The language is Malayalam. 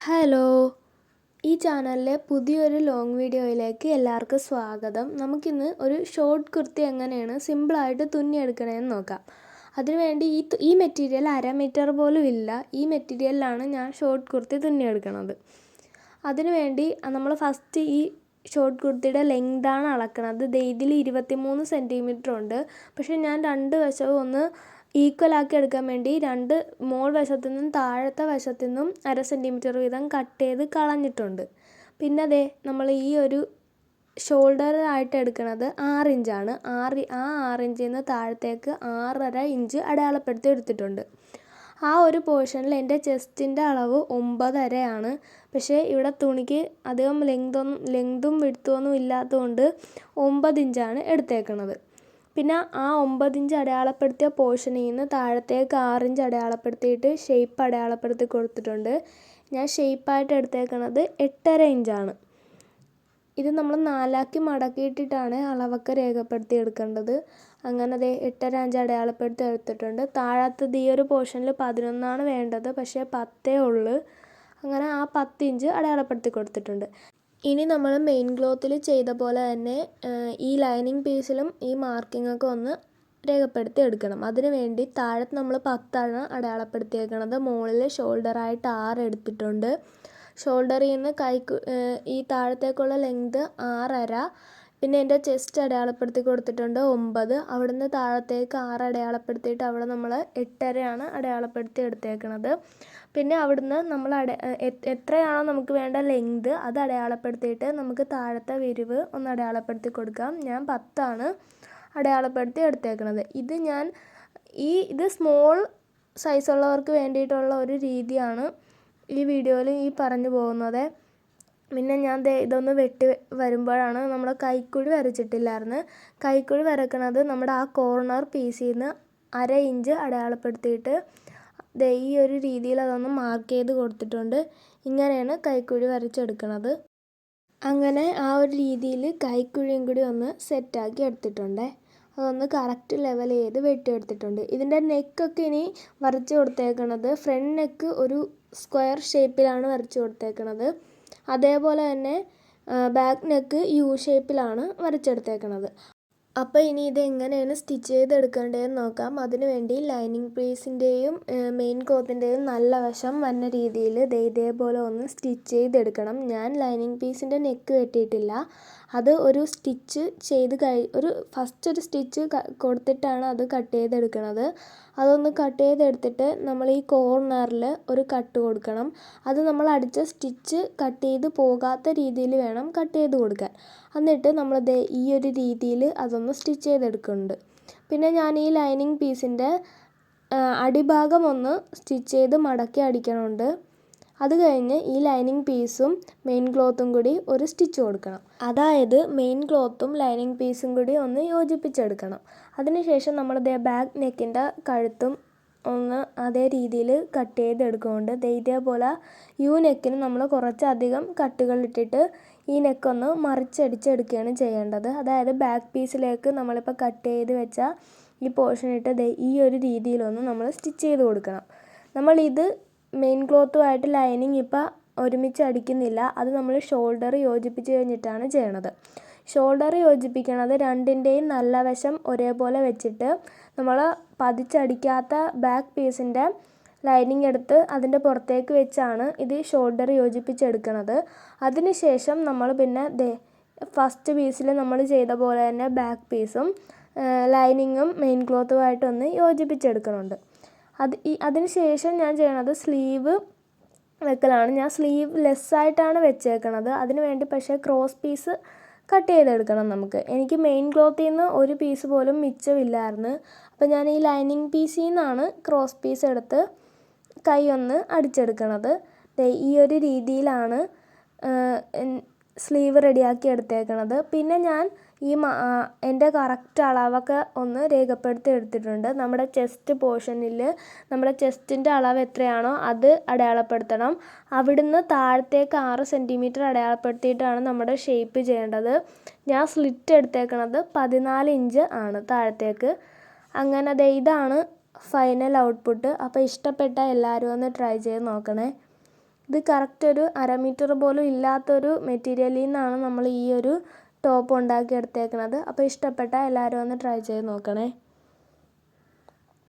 ഹലോ. ഈ ചാനലിലെ പുതിയൊരു ലോങ് വീഡിയോയിലേക്ക് എല്ലാവർക്കും സ്വാഗതം. നമുക്കിന്ന് ഒരു ഷോർട്ട് കുർത്തി എങ്ങനെയാണ് സിമ്പിളായിട്ട് തുന്നിയെടുക്കണമെന്ന് നോക്കാം. അതിനുവേണ്ടി ഈ ഈ മെറ്റീരിയൽ അര മീറ്റർ പോലും ഇല്ല. ഈ മെറ്റീരിയലിലാണ് ഞാൻ ഷോർട്ട് കുർത്തി തുന്നിയെടുക്കണത്. അതിനുവേണ്ടി നമ്മൾ ഫസ്റ്റ് ഈ ഷോർട്ട് കുർത്തിയുടെ ലെങ്താണ് അളക്കുന്നത് ഇതിൽ ഇരുപത്തി മൂന്ന് സെന്റിമീറ്റർ ഉണ്ട് പക്ഷേ ഞാൻ രണ്ട് വശവും ഒന്ന് ഈക്വൽ ആക്കി എടുക്കാൻ വേണ്ടി രണ്ട് മോൾ വശത്തു നിന്നും താഴത്തെ വശത്തു നിന്നും അര സെന്റിമീറ്റർ വീതം കട്ട് ചെയ്ത് കളഞ്ഞിട്ടുണ്ട്. പിന്നെ ദേ നമ്മൾ ഈ ഒരു ഷോൾഡർ ആയിട്ട് എടുക്കുന്നത് ആറ് ഇഞ്ചാണ് ആറ് ആ ആറ് ഇഞ്ചിൽ നിന്ന് താഴത്തേക്ക് ആറര ഇഞ്ച് അടയാളപ്പെടുത്തി എടുത്തിട്ടുണ്ട്. ആ ഒരു പോർഷനിൽ എന്റെ ചെസ്റ്റിന്റെ അളവ് ഒമ്പതരയാണ്. പക്ഷേ ഇവിടെ തുണിക്ക് അധികം ലെങ്തൊന്നും ലെങ്തും വിടുത്തൊന്നും ഇല്ലാത്തതുകൊണ്ട് ഒമ്പത് ഇഞ്ചാണ് എടുത്തേക്കുന്നത് പിന്നെ ആ ഒമ്പത് ഇഞ്ച് അടയാളപ്പെടുത്തിയ പോർഷനിൽ നിന്ന് താഴത്തേക്ക് ആറ് ഇഞ്ച് അടയാളപ്പെടുത്തിയിട്ട് ഷേപ്പ് അടയാളപ്പെടുത്തി കൊടുത്തിട്ടുണ്ട്. ഞാൻ ഷേപ്പായിട്ട് എടുത്തേക്കണത് എട്ടര ഇഞ്ചാണ്. ഇത് നമ്മൾ നാലാക്കി മടക്കിയിട്ടിട്ടാണ് അളവൊക്കെ രേഖപ്പെടുത്തി എടുക്കേണ്ടത്. അങ്ങനെ ദേ എട്ടര അഞ്ച് അടയാളപ്പെടുത്തി എടുത്തിട്ടുണ്ട്. താഴത്തത് ഈ ഒരു പോർഷനിൽ പതിനൊന്നാണ് വേണ്ടത്. പക്ഷേ പത്തേ ഉള്ളൂ. അങ്ങനെ ആ പത്ത് ഇഞ്ച് അടയാളപ്പെടുത്തി കൊടുത്തിട്ടുണ്ട്. ഇനി നമ്മൾ മെയിൻ ക്ലോത്തിൽ ചെയ്ത പോലെ തന്നെ ഈ ലൈനിങ് പീസിലും ഈ മാർക്കിംഗ് ഒക്കെ ഒന്ന് രേഖപ്പെടുത്തി എടുക്കണം. അതിനുവേണ്ടി താഴത്ത് നമ്മൾ പത്താണ് അടയാളപ്പെടുത്തിയേക്കണത്. മുകളിൽ ഷോൾഡറായിട്ട് ആറ് എടുത്തിട്ടുണ്ട്. ഷോൾഡറിൽ നിന്ന് കൈക്ക് ഈ താഴത്തേക്കുള്ള ലെങ്ത് ആറര പിന്നെ എന്റെ ചെസ്റ്റ് അടയാളപ്പെടുത്തി കൊടുത്തിട്ടുണ്ട് ഒമ്പത്. അവിടുന്ന് താഴത്തേക്ക് ആറ് അടയാളപ്പെടുത്തിയിട്ട് അവിടെ നമ്മൾ എട്ടരയാണ് അടയാളപ്പെടുത്തി എടുത്തേക്കണത്. പിന്നെ അവിടുന്ന് നമ്മൾ അട എത്രയാണോ നമുക്ക് വേണ്ട ലെങ്ത് അത് അടയാളപ്പെടുത്തിയിട്ട് നമുക്ക് താഴത്തെ വിരിവ് ഒന്ന് അടയാളപ്പെടുത്തി കൊടുക്കാം. ഞാൻ പത്താണ് അടയാളപ്പെടുത്തി എടുത്തേക്കണത്. ഇത് ഞാൻ ഈ ഇത് സ്മോൾ സൈസുള്ളവർക്ക് വേണ്ടിയിട്ടുള്ള ഒരു രീതിയാണ് ഈ വീഡിയോയിൽ ഈ പറഞ്ഞു പോകുന്നത്. പിന്നെ ഞാൻ ദേ ഇതൊന്ന് വെട്ടി വരുമ്പോഴാണ് നമ്മൾ കൈക്കുഴി വരച്ചിട്ടില്ലായിരുന്നു. കൈക്കുഴി വരക്കണത് നമ്മുടെ ആ കോർണർ പീസിൽ നിന്ന് അര ഇഞ്ച് അടയാളപ്പെടുത്തിയിട്ട് ദേ ഈ ഒരു രീതിയിൽ അതൊന്ന് മാർക്ക് ചെയ്ത് കൊടുത്തിട്ടുണ്ട്. ഇങ്ങനെയാണ് കൈക്കുഴി വരച്ചെടുക്കണത്. അങ്ങനെ ആ ഒരു രീതിയിൽ കൈക്കുഴിയും കൂടി ഒന്ന് സെറ്റാക്കി എടുത്തിട്ടുണ്ട്. അതൊന്ന് കറക്റ്റ് ലെവൽ ചെയ്ത് വെട്ടിയെടുത്തിട്ടുണ്ട്. ഇതിന്റെ നെക്കൊക്കെ ഇനി വരച്ച് കൊടുത്തേക്കണത് ഫ്രണ്ട് നെക്ക് ഒരു സ്ക്വയർ ഷേപ്പിലാണ് വരച്ച് കൊടുത്തേക്കണത്. അതേപോലെ തന്നെ ബാക്ക് നെക്ക് യു ഷേപ്പിലാണ് വരച്ചെടുത്തേക്കണത്. അപ്പോൾ ഇനി ഇത് എങ്ങനെയാണ് സ്റ്റിച്ച് ചെയ്തെടുക്കേണ്ടതെന്ന് നോക്കാം. അതിനുവേണ്ടി ലൈനിങ് പീസിന്റെയും മെയിൻ ക്ലോത്തിന്റെയും നല്ല വശം വന്ന രീതിയിൽ ഇതേപോലെ ഒന്ന് സ്റ്റിച്ച് ചെയ്തെടുക്കണം. ഞാൻ ലൈനിങ് പീസിന്റെ നെക്ക് കെട്ടിയിട്ടില്ല അത് ഒരു സ്റ്റിച്ച് ചെയ്ത് കഴി ഒരു ഫസ്റ്റ് ഒരു സ്റ്റിച്ച് കൊടുത്തിട്ടാണ് അത് കട്ട് ചെയ്തെടുക്കണത്. അതൊന്ന് കട്ട് ചെയ്തെടുത്തിട്ട് നമ്മൾ ഈ കോർണറിൽ ഒരു കട്ട് കൊടുക്കണം. അത് നമ്മൾ അടിച്ച സ്റ്റിച്ച് കട്ട് ചെയ്ത് പോകാത്ത രീതിയിൽ വേണം കട്ട് ചെയ്ത് കൊടുക്കാൻ. എന്നിട്ട് നമ്മൾ ഈ ഒരു രീതിയിൽ അതൊന്ന് സ്റ്റിച്ച് ചെയ്തെടുക്കുന്നുണ്ട്. പിന്നെ ഞാൻ ഈ ലൈനിങ് പീസിന്റെ അടിഭാഗം ഒന്ന് സ്റ്റിച്ച് ചെയ്ത് മടക്കി അടിക്കണമുണ്ട് അത് കഴിഞ്ഞ് ഈ ലൈനിങ് പീസും മെയിൻ ക്ലോത്തും കൂടി ഒരു സ്റ്റിച്ച് കൊടുക്കണം. അതായത് മെയിൻ ക്ലോത്തും ലൈനിങ് പീസും കൂടി ഒന്ന് യോജിപ്പിച്ചെടുക്കണം. അതിനുശേഷം നമ്മൾ ദേ ബാക്ക് നെക്കിന്റെ കഴുത്തും ഒന്ന് അതേ രീതിയിൽ കട്ട് ചെയ്തെടുക്കുന്നുണ്ട്. ദേ ഇതേപോലെ യു നെക്കിന് നമ്മൾ കുറച്ചധികം കട്ടുകൾ ഇട്ടിട്ട് ഈ നെക്കൊന്ന് മറിച്ചടിച്ചെടുക്കുകയാണ് ചെയ്യേണ്ടത്. അതായത് ബാക്ക് പീസിലേക്ക് നമ്മളിപ്പോൾ കട്ട് ചെയ്ത് വെച്ച ഈ പോർഷൻ ഇട്ട് ദേ ഈ ഒരു രീതിയിലൊന്ന് നമ്മൾ സ്റ്റിച്ച് ചെയ്ത് കൊടുക്കണം. നമ്മളിത് മെയിൻ ക്ലോത്തുമായിട്ട് ലൈനിങ് ഇപ്പോൾ ഒരുമിച്ച് അടിക്കുന്നില്ല. അത് നമ്മൾ ഷോൾഡർ യോജിപ്പിച്ച് കഴിഞ്ഞിട്ടാണ് ചെയ്യണത്. ഷോൾഡർ യോജിപ്പിക്കണത് രണ്ടിന്റെയും നല്ല വശം ഒരേപോലെ വെച്ചിട്ട് നമ്മൾ പതിച്ചടിക്കാത്ത ബാക്ക് പീസിന്റെ ലൈനിങ് എടുത്ത് അതിന്റെ പുറത്തേക്ക് വെച്ചാണ് ഇത് ഷോൾഡർ യോജിപ്പിച്ചെടുക്കണത്. അതിനുശേഷം നമ്മൾ പിന്നെ ദേ ഫസ്റ്റ് പീസിൽ നമ്മൾ ചെയ്ത പോലെ തന്നെ ബാക്ക് പീസും ലൈനിങ്ങും മെയിൻ ക്ലോത്തുമായിട്ടൊന്ന് യോജിപ്പിച്ചെടുക്കുന്നുണ്ട് അത് ഈ അതിന് ശേഷം ഞാൻ ചെയ്യണത് സ്ലീവ് വെക്കലാണ്. ഞാൻ സ്ലീവ് ലെസ്സായിട്ടാണ് വെച്ചേക്കണത്. അതിന് വേണ്ടി പക്ഷേ ക്രോസ് പീസ് കട്ട് ചെയ്തെടുക്കണം നമുക്ക്. എനിക്ക് മെയിൻ ക്ലോത്തിൽ നിന്ന് ഒരു പീസ് പോലും മിച്ചമില്ലായിരുന്നു. അപ്പോൾ ഞാൻ ഈ ലൈനിങ് പീസിൽ നിന്നാണ് ക്രോസ് പീസ് എടുത്ത് കൈ ഒന്ന് അടിച്ചെടുക്കണത്. ഈ ഒരു രീതിയിലാണ് സ്ലീവ് റെഡിയാക്കി എടുത്തേക്കണത്. പിന്നെ ഞാൻ ഈ എന്റെ കറക്റ്റ് അളവൊക്കെ ഒന്ന് രേഖപ്പെടുത്തി എടുത്തിട്ടുണ്ട്. നമ്മുടെ ചെസ്റ്റ് പോർഷനിൽ നമ്മുടെ ചെസ്റ്റിന്റെ അളവ് എത്രയാണോ അത് അടയാളപ്പെടുത്തണം. അവിടുന്ന് താഴത്തേക്ക് ആറ് സെന്റിമീറ്റർ അടയാളപ്പെടുത്തിയിട്ടാണ് നമ്മുടെ ഷേപ്പ് ചെയ്യേണ്ടത്. ഞാൻ സ്ലിറ്റ് എടുത്തേക്കണത് പതിനാല് ഇഞ്ച് ആണ് താഴത്തേക്ക്. അങ്ങനെ ദേ ഇതാണ് ഫൈനൽ ഔട്ട്പുട്ട് അപ്പോൾ ഇഷ്ടപ്പെട്ട എല്ലാവരും ഒന്ന് ട്രൈ ചെയ്ത് നോക്കണേ. ഇത് കറക്റ്റ് ഒരു അര മീറ്റർ പോലും ഇല്ലാത്തൊരു മെറ്റീരിയലിൽ നിന്നാണ് നമ്മൾ ഈ ഒരു ടോപ്പ് ഉണ്ടാക്കി എടുത്തേക്കുന്നത് അപ്പോൾ ഇഷ്ടപ്പെട്ടാൽ എല്ലാവരും ഒന്ന് ട്രൈ ചെയ്ത് നോക്കണേ.